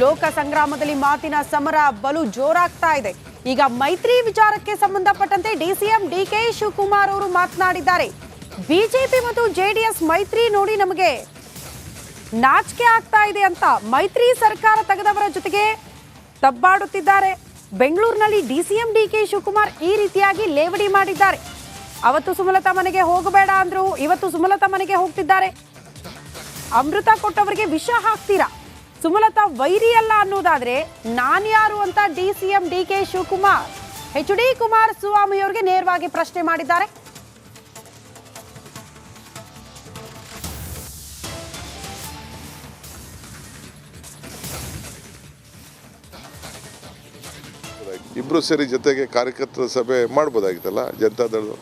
ಲೋಕ ಸಂಗ್ರಾಮದಲ್ಲಿ ಮಾತಿನ ಸಮರ ಬಲು ಜೋರಾಗ್ತಾ ಇದೆ. ಈಗ ಮೈತ್ರಿ ವಿಚಾರಕ್ಕೆ ಸಂಬಂಧಪಟ್ಟಂತೆ ಡಿಸಿಎಂ ಡಿಕೆ ಶಿವಕುಮಾರ್ ಅವರು ಮಾತನಾಡಿದ್ದಾರೆ. ಬಿಜೆಪಿ ಮತ್ತು ಜೆಡಿಎಸ್ ಮೈತ್ರಿ ನೋಡಿ ನಮಗೆ ನಾಚಿಕೆ ಆಗ್ತಾ ಇದೆ ಅಂತ ಮೈತ್ರಿ ಸರ್ಕಾರ ತೆಗೆದವರ ಜೊತೆಗೆ ತಬ್ಬಾಡುತ್ತಿದ್ದಾರೆ. ಬೆಂಗಳೂರಿನಲ್ಲಿ ಡಿಸಿಎಂ ಡಿಕೆ ಶಿವಕುಮಾರ್ ಈ ರೀತಿಯಾಗಿ ಲೇವಡಿ ಮಾಡಿದ್ದಾರೆ. ಅವತ್ತು ಸುಮಲತಾ ಮನೆಗೆ ಹೋಗಬೇಡ ಅಂದ್ರು, ಇವತ್ತು ಸುಮಲತಾ ಮನೆಗೆ ಹೋಗ್ತಿದ್ದಾರೆ. ಅಮೃತ ಕೊಟ್ಟವರಿಗೆ ವಿಷ ಹಾಕ್ತೀರಾ? ಸುಮಲತಾ ವೈರಿ ಅಲ್ಲ ಅನ್ನೋದಾದ್ರೆ ನಾನ್ಯಾರು ಅಂತ D C M D K Shivakumar. H D Kumaraswamy ಅವರಿಗೆ ನೇರವಾಗಿ ಪ್ರಶ್ನೆ ಮಾಡಿದ್ದಾರೆ. ಇಬ್ರು ಸೇರಿ ಜೊತೆಗೆ ಕಾರ್ಯಕರ್ತರ ಸಭೆ ಮಾಡ್ಬೋದಾಗಿತ್ತಲ್ಲ ಜನತಾದಳ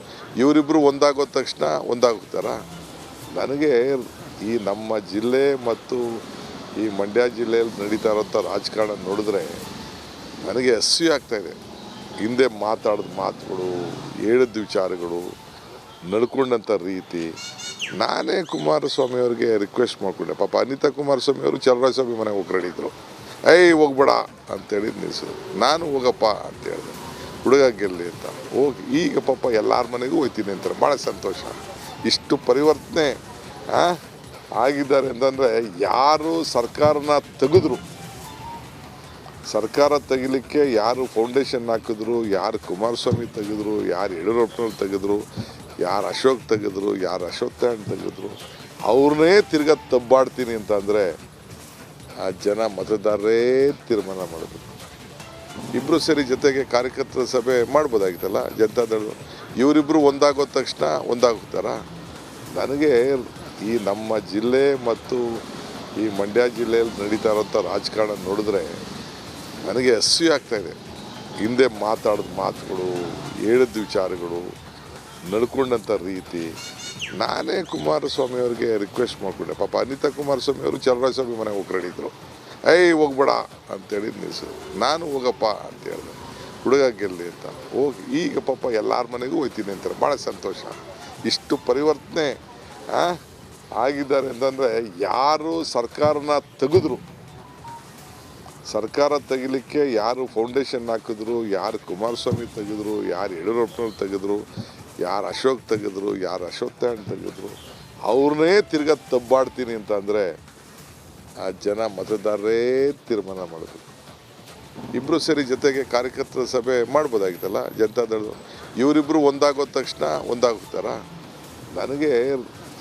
ಇವರಿಬ್ಬರು ಒಂದಾಗೋದ ತಕ್ಷಣ ಒಂದಾಗುತ್ತಾರ ನನಗೆ ಈ ನಮ್ಮ ಜಿಲ್ಲೆ ಮತ್ತು ಈ ಮಂಡ್ಯ ಜಿಲ್ಲೆಯಲ್ಲಿ ನಡೀತಾ ಇರೋಂಥ ರಾಜಕಾರಣ ನೋಡಿದ್ರೆ ನನಗೆ ಹಸಿ ಆಗ್ತಾ ಇದೆ. ಹಿಂದೆ ಮಾತಾಡಿದ ಮಾತುಗಳು ಹೇಳಿದ ವಿಚಾರಗಳು ನಡ್ಕೊಂಡಂಥ ರೀತಿ. ನಾನೇ ಕುಮಾರಸ್ವಾಮಿ ಅವರಿಗೆ ರಿಕ್ವೆಸ್ಟ್ ಮಾಡಿಕೊಂಡೆ. ಪಾಪ ಅನಿತಾ ಕುಮಾರಸ್ವಾಮಿ ಅವರು ಚಲರಾಜಸ್ವಾಮಿ ಮನೆಗೆ ಹೋಗ್ರಡಿದ್ರು ಏಯ್ ಹೋಗ್ಬೇಡ ಅಂತೇಳಿ ನಿಲ್ಲಿಸಿದ್ರು ನಾನು ಹೋಗಪ್ಪ ಅಂತ ಹೇಳಿದೆ ಹುಡುಗ ಗೆಲ್ಲಿ ಅಂತ. ಹೋಗಿ ಈಗ ಪಾಪ ಎಲ್ಲರ ಮನೆಗೂ ಹೋಯ್ತೀನಿ ಅಂತಾರೆ. ಭಾಳ ಸಂತೋಷ. ಇಷ್ಟು ಪರಿವರ್ತನೆ ಆ, ಆಗಿದ್ದಾರೆ ಅಂತಂದರೆ ಯಾರು ಸರ್ಕಾರನ ತೆಗೆದ್ರು? ಸರ್ಕಾರ ತೆಗಿಲಿಕ್ಕೆ ಯಾರು ಫೌಂಡೇಶನ್ ಹಾಕಿದ್ರು, ಯಾರು ಕುಮಾರಸ್ವಾಮಿ ತೆಗೆದ್ರು, ಯಾರು ಯಡಿಯೂರಪ್ಪನವ್ರು ತೆಗೆದ್ರು, ಯಾರು ಅಶೋಕ್ ತೆಗೆದ್ರು, ಯಾರು ಅಶೋಕ್ ತಾಯಣ್ಣ ತೆಗೆದ್ರು, ಅವ್ರನ್ನೇ ತಿರ್ಗಾ ತಬ್ಬಾಡ್ತೀನಿ ಅಂತಂದರೆ ಆ ಜನ ಮತದಾರರೇ ತೀರ್ಮಾನ ಮಾಡಬೇಕು. ಇಬ್ಬರು ಸೇರಿ ಜೊತೆಗೆ ಕಾರ್ಯಕರ್ತರ ಸಭೆ ಮಾಡ್ಬೋದಾಗಿತ್ತಲ್ಲ, ಜನತಾದಳು ಇವರಿಬ್ಬರು ಒಂದಾಗೋದ ತಕ್ಷಣ ಒಂದಾಗುತ್ತಾರೆ ನನಗೆ ಈ ನಮ್ಮ ಜಿಲ್ಲೆ ಮತ್ತು ಈ ಮಂಡ್ಯ ಜಿಲ್ಲೆಯಲ್ಲಿ ನಡೀತಾ ಇರೋಂಥ ರಾಜಕಾರಣ ನೋಡಿದ್ರೆ ನನಗೆ ಹಸಿ ಇದೆ. ಹಿಂದೆ ಮಾತಾಡಿದ ಮಾತುಗಳು, ಹೇಳಿದ ವಿಚಾರಗಳು, ನಡ್ಕೊಂಡಂಥ ರೀತಿ. ನಾನೇ ಕುಮಾರಸ್ವಾಮಿ ಅವರಿಗೆ ರಿಕ್ವೆಸ್ಟ್ ಮಾಡಿಕೊಂಡೆ. ಪಾಪ ಅನಿತಾ ಕುಮಾರಸ್ವಾಮಿ ಅವರು ಚಲರಾಜಸ್ವಾಮಿ ಮನೆಗೆ ಹೋಗ್ರಡಿದ್ರು ಐ ಹೋಗ್ಬೇಡ ಅಂತೇಳಿ ನಿಲ್ಲಿಸಿದ್ರು ನಾನು ಹೋಗಪ್ಪ ಅಂತ ಹೇಳಿದೆ ಹುಡುಗ ಗೆಲ್ಲಿ ಅಂತ. ಹೋಗಿ, ಈಗ ಪಾಪ ಎಲ್ಲರ ಮನೆಗೂ ಹೋಯ್ತೀನಿ ಅಂತಾರೆ. ಭಾಳ ಸಂತೋಷ. ಇಷ್ಟು ಪರಿವರ್ತನೆ ಆಗಿದ್ದಾರೆ ಅಂತಂದರೆ ಯಾರು ಸರ್ಕಾರನ ತೆಗೆದ್ರು? ಸರ್ಕಾರ ತೆಗಿಲಿಕ್ಕೆ ಯಾರು ಫೌಂಡೇಶನ್ ಹಾಕಿದ್ರು, ಯಾರು ಕುಮಾರಸ್ವಾಮಿ ತೆಗೆದ್ರು, ಯಾರು ಯಡಿಯೂರಪ್ಪನವ್ರು ತೆಗೆದ್ರು, ಯಾರು ಅಶೋಕ್ ತೆಗೆದ್ರು, ಯಾರು ಅಶೋಕ್ ತಾಯಣ್ ತೆಗೆದ್ರು, ಅವ್ರನ್ನೇ ತಿರ್ಗಾ ತಬ್ಬಾಡ್ತೀನಿ ಅಂತಂದರೆ ಆ ಜನ ಮತದಾರರೇ ತೀರ್ಮಾನ ಮಾಡಬೇಕು ಇಬ್ಬರು ಸೇರಿ ಜೊತೆಗೆ ಕಾರ್ಯಕರ್ತರ ಸಭೆ ಮಾಡ್ಬೋದಾಗಿತ್ತಲ್ಲ ಜನತಾದಳ ಇವರಿಬ್ಬರು ಒಂದಾಗೋದ ತಕ್ಷಣ ಒಂದಾಗ್ತಾರ ನನಗೆ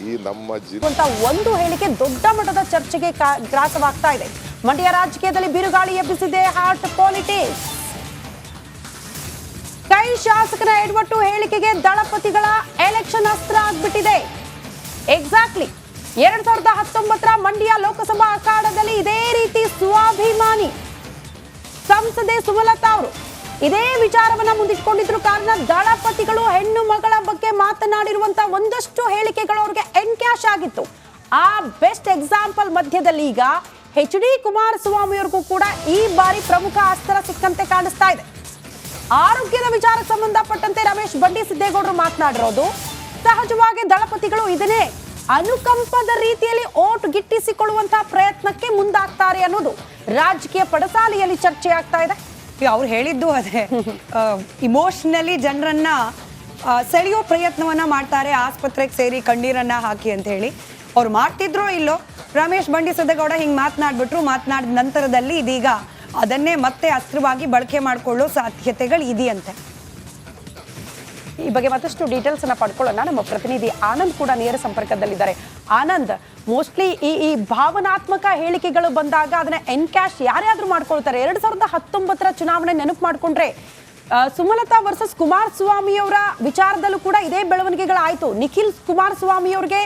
ಈ ನಮ್ಮ ಅಂತ ಒಂದು ಹೇಳಿಕೆ ದೊಡ್ಡ ಮಟ್ಟದ ಚರ್ಚೆಗೆ ಗ್ರಾಸವಾಗ್ತಾ ಇದೆ. ಮಂಡ್ಯ ರಾಜಕೀಯದಲ್ಲಿ ಬಿರುಗಾಳಿ ಎಬ್ಬಿಸಿದೆ ಹಾಟ್ ಪಾಲಿಟಿಕ್ಸ್. ಕೈ ಶಾಸಕರ ಎಡವಟ್ಟು ಹೇಳಿಕೆಗೆ ದಳಪತಿಗಳ ಎಲೆಕ್ಷನ್ ಅಸ್ತ್ರ ಆಗ್ಬಿಟ್ಟಿದೆ. ಎಕ್ಸಾಕ್ಟ್ಲಿ ಎರಡ್ ಸಾವಿರದ ಹತ್ತೊಂಬತ್ತರ ಮಂಡ್ಯ ಲೋಕಸಭಾ ಅಖಾಡದಲ್ಲಿ ಇದೇ ರೀತಿ ಸ್ವಾಭಿಮಾನಿ. ಸಂಸದೆ ಸುಮಲತಾ ಅವರು ಇದೇ ವಿಚಾರವನ್ನ ಮುಂದಿಟ್ಕೊಂಡಿದ್ರು ಕಾರಣ ದಳಪತಿಗಳು, ಹೆಣ್ಣು ಮಗಳ ಬಗ್ಗೆ ಮಾತನಾಡಿರುವಂತ ಒಂದಷ್ಟು ಹೇಳಿಕೆಗಳು ಅವ್ರಿಗೆ ಎನ್ಕ್ಯಾಶ್ ಆಗಿತ್ತು. ಆ ಬೆಸ್ಟ್ ಎಕ್ಸಾಂಪಲ್ ಮಧ್ಯದಲ್ಲಿ ಈಗ ಎಚ್ ಡಿ ಕುಮಾರಸ್ವಾಮಿ ಅವ್ರಿಗೂ ಕೂಡ ಈ ಬಾರಿ ಪ್ರಮುಖ ಅಸ್ತ್ರ ಸಿಕ್ಕಂತೆ ಕಾಣಿಸ್ತಾ ಇದೆ. ಆರೋಗ್ಯದ ವಿಚಾರಕ್ಕೆ ಸಂಬಂಧಪಟ್ಟಂತೆ ರಮೇಶ್ ಬಂಡಿ ಸಿದ್ದೇಗೌಡರು ಮಾತನಾಡಿರೋದು, ಸಹಜವಾಗಿ ದಳಪತಿಗಳು ಇದನ್ನೇ ಅನುಕಂಪದ ರೀತಿಯಲ್ಲಿ ಓಟ್ ಗಿಟ್ಟಿಸಿಕೊಳ್ಳುವಂತಹ ಪ್ರಯತ್ನಕ್ಕೆ ಮುಂದಾಗ್ತಾರೆ ಅನ್ನೋದು ರಾಜಕೀಯ ಪಡಸಾಲಿಯಲ್ಲಿ ಚರ್ಚೆ ಆಗ್ತಾ ಇದೆ. ಅವ್ರು ಹೇಳಿದ್ದು ಅದೇ ಇಮೋಷ್ನಲಿ ಜನರನ್ನ ಸೆಳೆಯೋ ಪ್ರಯತ್ನವನ್ನ ಮಾಡ್ತಾರೆ ಆಸ್ಪತ್ರೆಗೆ ಸೇರಿ ಕಣ್ಣೀರನ್ನ ಹಾಕಿ ಅಂತ ಹೇಳಿ. ಅವ್ರು ಮಾಡ್ತಿದ್ರೋ ಇಲ್ಲೋ ರಮೇಶ್ ಬಂಡಿ ಸದಗೌಡ ಹಿಂಗ್ ಮಾತನಾಡ್ಬಿಟ್ರು ಮಾತನಾಡಿದ ನಂತರದಲ್ಲಿ ಇದೀಗ ಅದನ್ನೇ ಮತ್ತೆ ಅಸ್ತ್ರವಾಗಿ ಬಳಕೆ ಮಾಡಿಕೊಳ್ಳೋ ಸಾಧ್ಯತೆಗಳು ಇದೆಯಂತೆ. ಈ ಬಗ್ಗೆ ಮತ್ತಷ್ಟು ಡೀಟೇಲ್ಸ್ ಅನ್ನ ಪಡ್ಕೊಳ್ಳೋಣ. ನಮ್ಮ ಪ್ರತಿನಿಧಿ ಆನಂದ್ ಕೂಡ ನೇರ ಸಂಪರ್ಕದಲ್ಲಿದ್ದಾರೆ. ಆನಂದ್ ಮೋಸ್ಟ್ಲಿ ಈ ಈ ಭಾವನಾತ್ಮಕ ಹೇಳಿಕೆಗಳು ಬಂದಾಗ ಅದನ್ನ ಎನ್ಕ್ಯಾಶ್ ಯಾರ್ಯಾದ್ರೂ ಮಾಡ್ಕೊಳ್ತಾರೆ. ಎರಡ್ ಸಾವಿರದ ಹತ್ತೊಂಬತ್ತರ ಚುನಾವಣೆ ನೆನಪು ಮಾಡ್ಕೊಂಡ್ರೆ ಸುಮಲತಾ ವರ್ಸಸ್ ಕುಮಾರಸ್ವಾಮಿ ಅವರ ವಿಚಾರದಲ್ಲೂ ಕೂಡ ಇದೇ ಬೆಳವಣಿಗೆಗಳಾಯ್ತು. ನಿಖಿಲ್ ಕುಮಾರಸ್ವಾಮಿ ಅವ್ರಿಗೆ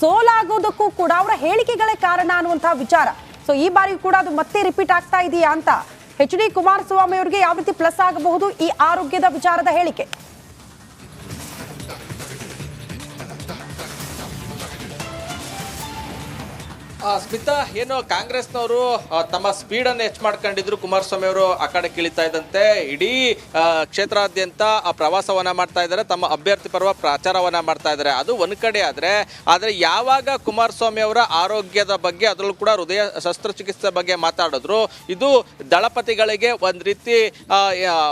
ಸೋಲಾಗೋದಕ್ಕೂ ಕೂಡ ಅವರ ಹೇಳಿಕೆಗಳೇ ಕಾರಣ ಅನ್ನುವಂತಹ ವಿಚಾರ. ಸೊ ಈ ಬಾರಿ ಕೂಡ ಅದು ಮತ್ತೆ ರಿಪೀಟ್ ಆಗ್ತಾ ಇದೆಯಾ ಅಂತ. ಎಚ್ ಡಿ ಕುಮಾರಸ್ವಾಮಿ ಅವರಿಗೆ ಯಾವ ರೀತಿ ಪ್ಲಸ್ ಆಗಬಹುದು ಈ ಆರೋಗ್ಯದ ವಿಚಾರದ ಹೇಳಿಕೆ? ಸ್ಮಿತಾ, ಏನು ಕಾಂಗ್ರೆಸ್ನವರು ತಮ್ಮ ಸ್ಪೀಡ್ ಅನ್ನು ಹೆಚ್ಚು ಮಾಡ್ಕೊಂಡಿದ್ರು ಕುಮಾರಸ್ವಾಮಿ ಅವರು ಆ ಕಡೆ ಕಿಳಿತಾ ಇದ್ದಂತೆ. ಇಡೀ ಕ್ಷೇತ್ರಾದ್ಯಂತ ಪ್ರವಾಸವನ್ನ ಮಾಡ್ತಾ ಇದ್ದಾರೆ, ತಮ್ಮ ಅಭ್ಯರ್ಥಿ ಪರ್ವ ಪ್ರಚಾರವನ್ನ ಮಾಡ್ತಾ ಇದ್ದಾರೆ. ಅದು ಒಂದ್ ಕಡೆ ಆದ್ರೆ ಆದ್ರೆ ಯಾವಾಗ ಕುಮಾರಸ್ವಾಮಿ ಅವರ ಆರೋಗ್ಯದ ಬಗ್ಗೆ, ಅದರಲ್ಲೂ ಕೂಡ ಹೃದಯ ಶಸ್ತ್ರಚಿಕಿತ್ಸೆ ಬಗ್ಗೆ ಮಾತಾಡಿದ್ರು, ಇದು ದಳಪತಿಗಳಿಗೆ ಒಂದ್ ರೀತಿ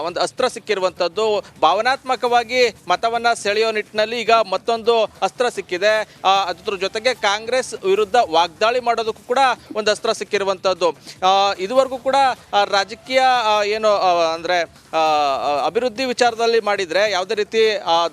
ಒಂದು ಅಸ್ತ್ರ ಸಿಕ್ಕಿರುವಂತದ್ದು. ಭಾವನಾತ್ಮಕವಾಗಿ ಮತವನ್ನ ಸೆಳೆಯೋ ನಿಟ್ಟಿನಲ್ಲಿ ಈಗ ಮತ್ತೊಂದು ಅಸ್ತ್ರ ಸಿಕ್ಕಿದೆ. ಅದ್ರ ಜೊತೆಗೆ ಕಾಂಗ್ರೆಸ್ ವಿರುದ್ಧ ವಾಗ್ದಾಳಿ ಮಾಡೋದಕ್ಕೂ ಕೂಡ ಒಂದು ಅಸ್ತ್ರ ಸಿಕ್ಕಿರುವಂಥದ್ದು ಇದುವರೆಗೂ ಕೂಡ ರಾಜಕೀಯ ಏನು ಅಂದರೆ ಅಭಿವೃದ್ಧಿ ವಿಚಾರದಲ್ಲಿ ಮಾಡಿದ್ರೆ ಯಾವುದೇ ರೀತಿ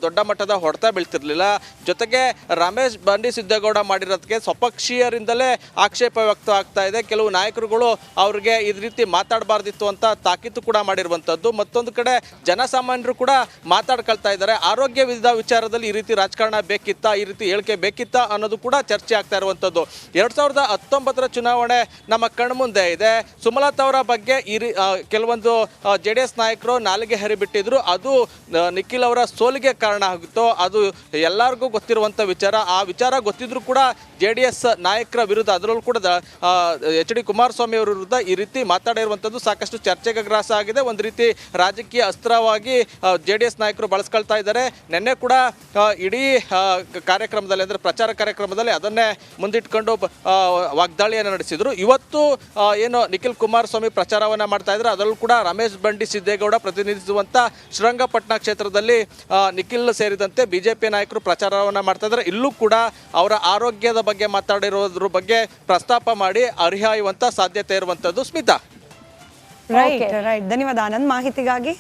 ದೊಡ್ಡ ಮಟ್ಟದ ಹೊಡೆತ ಬೀಳ್ತಿರ್ಲಿಲ್ಲ. ಜೊತೆಗೆ ರಮೇಶ್ ಬಂಡಿ ಸಿದ್ದೇಗೌಡ ಮಾಡಿರೋದಕ್ಕೆ ಸ್ವಪಕ್ಷೀಯರಿಂದಲೇ ಆಕ್ಷೇಪ ವ್ಯಕ್ತ ಆಗ್ತಾ ಇದೆ. ಕೆಲವು ನಾಯಕರುಗಳು ಅವರಿಗೆ ಈ ರೀತಿ ಮಾತಾಡಬಾರ್ದಿತ್ತು ಅಂತ ತಾಕೀತು ಕೂಡ ಮಾಡಿರುವಂಥದ್ದು ಮತ್ತೊಂದು ಕಡೆ ಜನಸಾಮಾನ್ಯರು ಕೂಡ ಮಾತಾಡ್ಕೊಳ್ತಾ ಇದ್ದಾರೆ. ಆರೋಗ್ಯ ವಿಧ ವಿಚಾರದಲ್ಲಿ ಈ ರೀತಿ ರಾಜಕಾರಣ ಬೇಕಿತ್ತಾ, ಈ ರೀತಿ ಹೇಳಿಕೆ ಬೇಕಿತ್ತಾ ಅನ್ನೋದು ಕೂಡ ಚರ್ಚೆ ಆಗ್ತಾ ಇರುವಂಥದ್ದು ಎರಡು ಸಾವಿರದ ಹತ್ತೊಂಬತ್ತರ ಚುನಾವಣೆ ನಮ್ಮ ಕಣ್ಮುಂದೆ ಇದೆ. ಸುಮಲತಾ ಅವರ ಬಗ್ಗೆ ಈ ಕೆಲವೊಂದು ಜೆ ಡಿ ಎಸ್ ನಾಯಕರು ನಾಲಿಗೆ ಹರಿಬಿಟ್ಟಿದ್ರು. ಅದು ನಿಖಿಲ್ ಅವರ ಸೋಲಿಗೆ ಕಾರಣ ಆಗಿತ್ತು. ಅದು ಎಲ್ಲರಿಗೂ ಗೊತ್ತಿರುವಂಥ ವಿಚಾರ. ಆ ವಿಚಾರ ಗೊತ್ತಿದ್ರು ಕೂಡ ಜೆ ಡಿ ಎಸ್ ನಾಯಕರ ವಿರುದ್ಧ, ಅದರಲ್ಲೂ ಕೂಡ ಎಚ್ ಡಿ ಕುಮಾರಸ್ವಾಮಿ ಅವರ ವಿರುದ್ಧ ಈ ರೀತಿ ಮಾತಾಡಿರುವಂಥದ್ದು ಸಾಕಷ್ಟು ಚರ್ಚೆಗೆ ಗ್ರಾಸ ಆಗಿದೆ. ಒಂದು ರೀತಿ ರಾಜಕೀಯ ಅಸ್ತ್ರವಾಗಿ ಜೆ ಡಿ ಎಸ್ ನಾಯಕರು ಬಳಸ್ಕೊಳ್ತಾ ಇದ್ದಾರೆ. ನಿನ್ನೆ ಕೂಡ ಇಡೀ ಕಾರ್ಯಕ್ರಮದಲ್ಲಿ ಅಂದರೆ ಪ್ರಚಾರ ಕಾರ್ಯಕ್ರಮದಲ್ಲಿ ಅದನ್ನೇ ಮುಂದಿಟ್ಕೊಂಡು ವಾಗ್ದಾಳಿಯನ್ನು ನಡೆಸಿದ್ರು. ಇವತ್ತು ಏನು ನಿಖಿಲ್ ಕುಮಾರಸ್ವಾಮಿ ಪ್ರಚಾರವನ್ನ ಮಾಡ್ತಾ ಇದ್ದಾರೆ ಅದರಲ್ಲೂ ಕೂಡ ರಮೇಶ್ ಬಂಡಿ ಸಿದ್ದೇಗೌಡ ಪ್ರತಿನಿಧಿಸುವಂತ ಶ್ರೀರಂಗಪಟ್ಟಣ ಕ್ಷೇತ್ರದಲ್ಲಿ ನಿಖಿಲ್ ಸೇರಿದಂತೆ ಬಿಜೆಪಿ ನಾಯಕರು ಪ್ರಚಾರವನ್ನ ಮಾಡ್ತಾ ಇದ್ದಾರೆ. ಇಲ್ಲೂ ಕೂಡ ಅವರ ಆರೋಗ್ಯದ ಬಗ್ಗೆ ಮಾತಾಡಿರೋದ್ರ ಬಗ್ಗೆ ಪ್ರಸ್ತಾಪ ಮಾಡಿ ಅರ್ಹ ಸಾಧ್ಯತೆ ಇರುವಂಥದ್ದು ಸ್ಮಿತಾ. ರೈಟ್ ರೈಟ್ ಧನ್ಯವಾದ. ಆನಂದ್ ಮಾಹಿತಿಗಾಗಿ